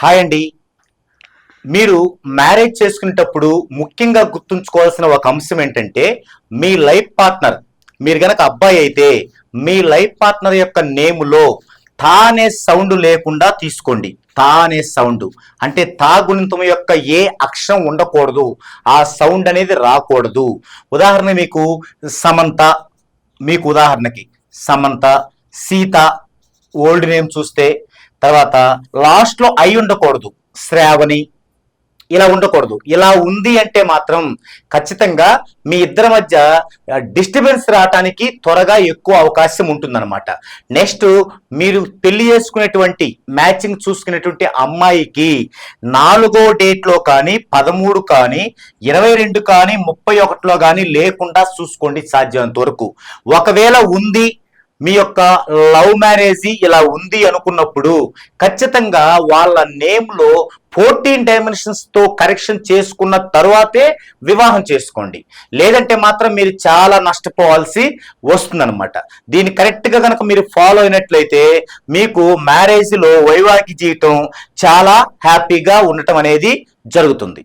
Hi అండి. మీరు marriage చేసుకునేటప్పుడు ముఖ్యంగా గుర్తుంచుకోవాల్సిన ఒక అంశం ఏంటంటే మీ లైఫ్ పార్ట్నర్ మీరు గనక అబ్బాయి అయితే మీ లైఫ్ పార్ట్నర్ యొక్క నేములో తా అనే సౌండ్ లేకుండా తీసుకోండి. తా అనే సౌండ్. అంటే తా గుణితం యొక్క ఏ అక్షరం ఉండకూడదు. ఆ సౌండ్ అనేది రాకూడదు. ఉదాహరణ మీకు సమంత మీకు ఉదాహరణకి సమంత సీత ఓల్డ్ నేమ్ చూస్తే తర్వాత లాస్ట్లో అయి ఉండకూడదు. శ్రావణి. ఇలా ఉండకూడదు. ఇలా ఉంది అంటే మాత్రం ఖచ్చితంగా మీ ఇద్దరి మధ్య డిస్టర్బెన్స్ రావటానికి త్వరగా ఎక్కువ అవకాశం ఉంటుందన్నమాట. నెక్స్ట్ మీరు పెళ్ళి చేసుకునేటువంటి మ్యాచింగ్ చూసుకునేటువంటి అమ్మాయికి నాలుగో డేట్లో కానీ పదమూడు కానీ ఇరవై రెండు కానీ ముప్పై ఒకటిలో కానీ లేకుండా చూసుకోండి సాధ్యమైనంత వరకు. ఒకవేళ ఉంది మీ యొక్క లవ్ మ్యారేజ్ ఇలా ఉంది అనుకున్నప్పుడు ఖచ్చితంగా వాళ్ళ నేమ్లో ఫోర్టీన్ డైమెన్షన్స్తో కరెక్షన్ చేసుకున్న తరువాతే వివాహం చేసుకోండి. లేదంటే మాత్రం మీరు చాలా నష్టపోవాల్సి వస్తుందన్నమాట. దీన్ని కరెక్ట్గా కనుక మీరు ఫాలో అయినట్లయితే మీకు మ్యారేజ్లో వైవాహిక జీవితం చాలా హ్యాపీగా ఉండటం అనేది జరుగుతుంది.